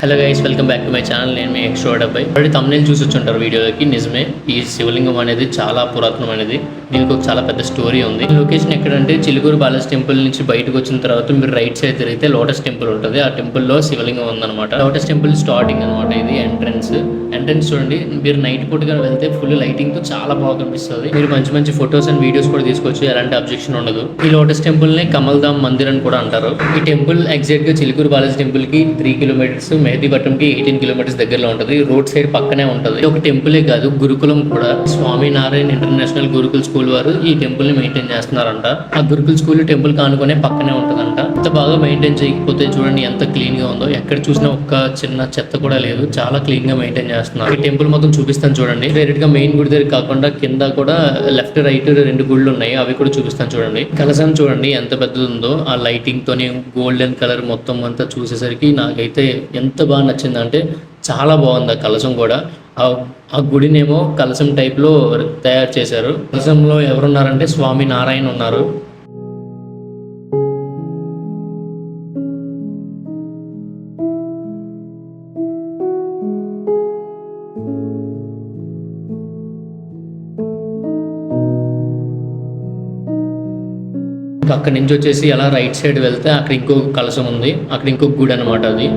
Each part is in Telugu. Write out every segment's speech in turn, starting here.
Hello guys welcome back to my channel నేను మీ ఎక్స్ట్రో డబ్బాయి ఆల్రెడీ తమ్నేల్ చూసి వచ్చుంటారు వీడియోకి నిజమే ఈ శివలింగం అనేది చాలా పురాతనమైనది దీనికి ఒక చాలా పెద్ద స్టోరీ ఉంది. లొకేషన్ ఎక్కడంటే చిలుకూరు బాలాజీ టెంపుల్ నుంచి బయటకు వచ్చిన తర్వాత మీరు రైట్ సైడ్ తిరిగితే లోటస్ టెంపుల్ ఉంటుంది. ఆ టెంపుల్లో శివలింగం ఉందన్నమాట. లోటస్ టెంపుల్ స్టార్టింగ్ అనమాట ఇది ఎంట్రన్స్ ఎంట్రన్స్ చూడండి మీరు నైట్ పూట కానీ వెళ్తే ఫుల్ లైటింగ్తో చాలా బాగా కనిపిస్తుంది. మీరు మంచి మంచి ఫొటోస్ అండ్ వీడియోస్ కూడా తీసుకోవచ్చు ఎలాంటి అబ్జెక్షన్ ఉండదు. ఈ లోటస్ టెంపుల్ని కమల్ ధామ్ మందిర్ అని కూడా అంటారు. ఈ టెంపుల్ ఎగ్జాక్ట్గా చిలుకూరు బాలాజీ టెంపుల్కి త్రీ కిలోమీటర్స్ మెహదీపట్నం కి ఎయిటీన్ కిలోమీటర్స్ దగ్గరలో ఉంటుంది. రోడ్ సైడ్ పక్కనే ఉంటుంది. ఒక టెంపులే కాదు గురుకులం కూడా. స్వామి నారాయణ ఇంటర్నేషనల్ గురుకుల స్కూల్ వారు ఈ టెంపుల్ని మెయింటైన్ చేస్తున్నారంట. ఆ గురుకుల స్కూల్ టెంపుల్ కానుకునే పక్కనే ఉంటుందంట. ఎంత బాగా మెయింటైన్ చేయకపోతే చూడండి ఎంత క్లీన్గా ఉందో. ఎక్కడ చూసినా ఒక్క చిన్న చెత్త కూడా లేదు. చాలా క్లీన్గా మెయింటైన్ చేస్తున్నారు. ఈ టెంపుల్ మొత్తం చూపిస్తాను చూడండి. డైరెక్ట్గా మెయిన్ గుడి దగ్గర కాకుండా కింద కూడా లెఫ్ట్ రైట్ రెండు గుళ్ళు ఉన్నాయి. అవి కూడా చూపిస్తాను చూడండి. కలసం చూడండి ఎంత పెద్దది ఉందో ఆ లైటింగ్ తోని గోల్డెన్ కలర్ మొత్తం అంతా చూసేసరికి నాకైతే ఎంత ఎంత బాగా నచ్చిందంటే చాలా బాగుంది ఆ కలశం కూడా. ఆ గుడినేమో కలశం టైప్లో తయారు చేశారు. కలశంలో ఎవరున్నారంటే స్వామి నారాయణ ఉన్నారు. అక్కడి నుంచి వచ్చేసి అలా రైట్ సైడ్ వెళ్తే అక్కడ ఇంకో కలసం ఉంది. అక్కడ ఇంకో గుడి అనమాట అది.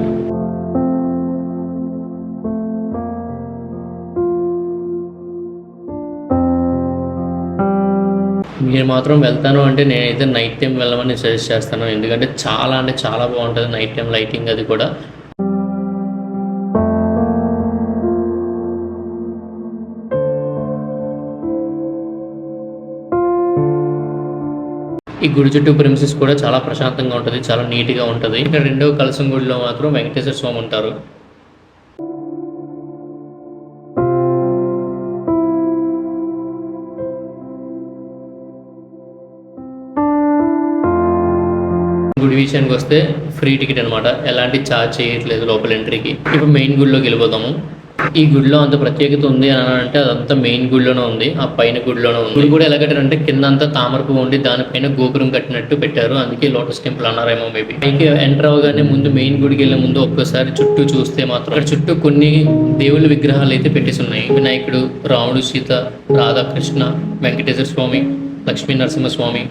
మీరు మాత్రం వెళ్తాను అంటే నేనైతే నైట్ టైం వెళ్ళమని సజెస్ట్ చేస్తాను. ఎందుకంటే చాలా అంటే చాలా బాగుంటుంది నైట్ టైం లైటింగ్ అది కూడా. ఈ గుడి చుట్టూ ప్రిమిసెస్ కూడా చాలా ప్రశాంతంగా ఉంటుంది చాలా నీట్గా ఉంటుంది. ఇక్కడ రెండో కలసం గుడిలో మాత్రం వెంకటేశ్వర స్వామి ఉంటారు. గుడి విషయానికి వస్తే ఫ్రీ టికెట్ అనమాట ఎలాంటి ఛార్జ్ చేయట్లేదు లోపల ఎంట్రీకి ఇప్పుడు మెయిన్ గుడిలోకి వెళ్ళిపోతాము. ఈ గుడిలో అంత ప్రత్యేకత ఉంది అని అంటే అదంతా మెయిన్ గుడిలోనే ఉంది. ఆ పైన గుడిలోనే ఉంది. గుడి కూడా ఎలా కట్టారంటే కింద అంతా తామర పువ్వు ఉండి దానిపైన గోపురం కట్టినట్టు పెట్టారు. అందుకే లోటస్ టెంపుల్ అన్నారేమో మేబీ పైకి ఎంటర్ అవగానే ముందు మెయిన్ గుడికి వెళ్ళే ముందు ఒక్కసారి చుట్టూ చూస్తే మాత్రం అక్కడ చుట్టూ కొన్ని దేవుళ్ళ విగ్రహాలు అయితే పెట్టేసి ఉన్నాయి. వినాయకుడు రాముడు సీత రాధాకృష్ణ వెంకటేశ్వర స్వామి లక్ష్మీ నరసింహస్వామి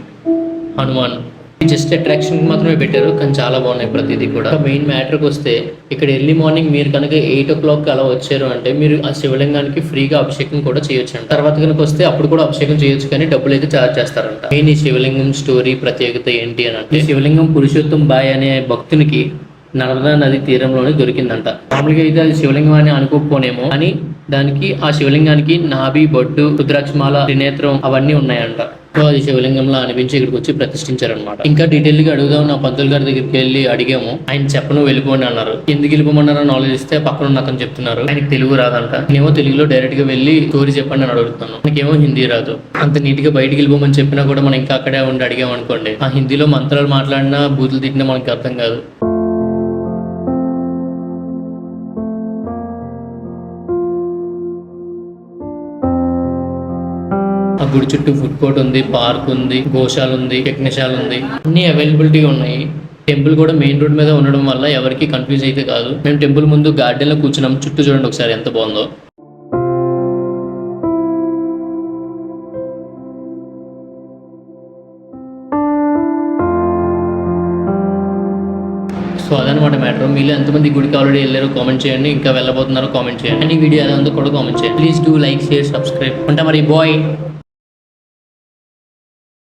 హనుమాన్ జస్ట్ అట్రాక్షన్ మాత్రమే పెట్టారు కానీ చాలా బాగున్నాయి ప్రతిదీ కూడా. మెయిన్ మ్యాటర్కి వస్తే ఇక్కడ ఎర్లీ మార్నింగ్ మీరు కనుక ఎయిట్ ఓ క్లాక్ అలా వచ్చారు అంటే మీరు ఆ శివలింగానికి ఫ్రీగా అభిషేకం కూడా చేయొచ్చు అంట. తర్వాత కనుక వస్తే అప్పుడు కూడా అభిషేకం చేయొచ్చు కానీ డబ్బులు అయితే చార్జ్ చేస్తారంట. మెయిన్ ఈ శివలింగం స్టోరీ ప్రత్యేకత ఏంటి అని అంటే శివలింగం పురుషోత్తం బాయ్ అనే భక్తునికి నర్మదా నది తీరంలోనే దొరికిందంట. మామూలుగా అయితే అది శివలింగం అని అనుకోకపోనేమో అని దానికి ఆ శివలింగానికి నాభి బొడ్డు రుద్రాక్షమాల త్రినేత్రం అవన్నీ ఉన్నాయంట. సో అది శివలింగంలో అనిపించి ఇక్కడికి వచ్చి ప్రతిష్ఠించారనమాట ఇంకా డీటెయిల్గా అడుగుదాం నా పంతులు గారి దగ్గరికి వెళ్ళి అడిగాము. ఆయన చెప్పను వెళ్ళిపోండి అన్నారు. ఎందుకు వెళ్ళిపోమన్నారో నాలెడ్జ్ ఇస్తే పక్కన ఉన్న అతను చెప్తున్నారు. ఆయనకి తెలుగు రాదంట. నేనేమో తెలుగులో డైరెక్ట్గా వెళ్ళి స్టోరీ చెప్పండి అని అడుగుతాను మనకేమో హిందీ రాదు. అంత నీట్గా బయటికి వెళ్ళిపోమని చెప్పినా కూడా మనం ఇంకా అక్కడే ఉండి అడిగాం అనుకోండి ఆ హిందీలో మంత్రాలు మాట్లాడినా బూతులు తిట్టినా మనకి అర్థం కాదు. ఆ గుడి చుట్టూ ఫుడ్ కోర్ట్ ఉంది పార్క్ ఉంది గోశాల ఉంది యజ్ఞశాల ఉంది. అన్ని అవైలబిలిటీ ఉన్నాయి. టెంపుల్ కూడా మెయిన్ రోడ్ మీద ఉండడం వల్ల ఎవరికి కన్ఫ్యూజ్ అయితే కాదు. మేము టెంపుల్ ముందు గార్డెన్లో కూర్చున్నాం. చుట్టూ చూడండి ఒకసారి ఎంత బాగుందో. సో అదనమాట మ్యాటర్ మీలో ఎంతమంది గుడికి ఆల్రెడీ వెళ్ళారో కామెంట్ చేయండి. ఇంకా వెళ్ళబోతున్నారో కామెంట్ చేయండి. అండ్ ఈ వీడియో ఎలా ఉందో కూడా కామెంట్ చేయండి. Please do like share subscribe ఉంటా మరి బాయ్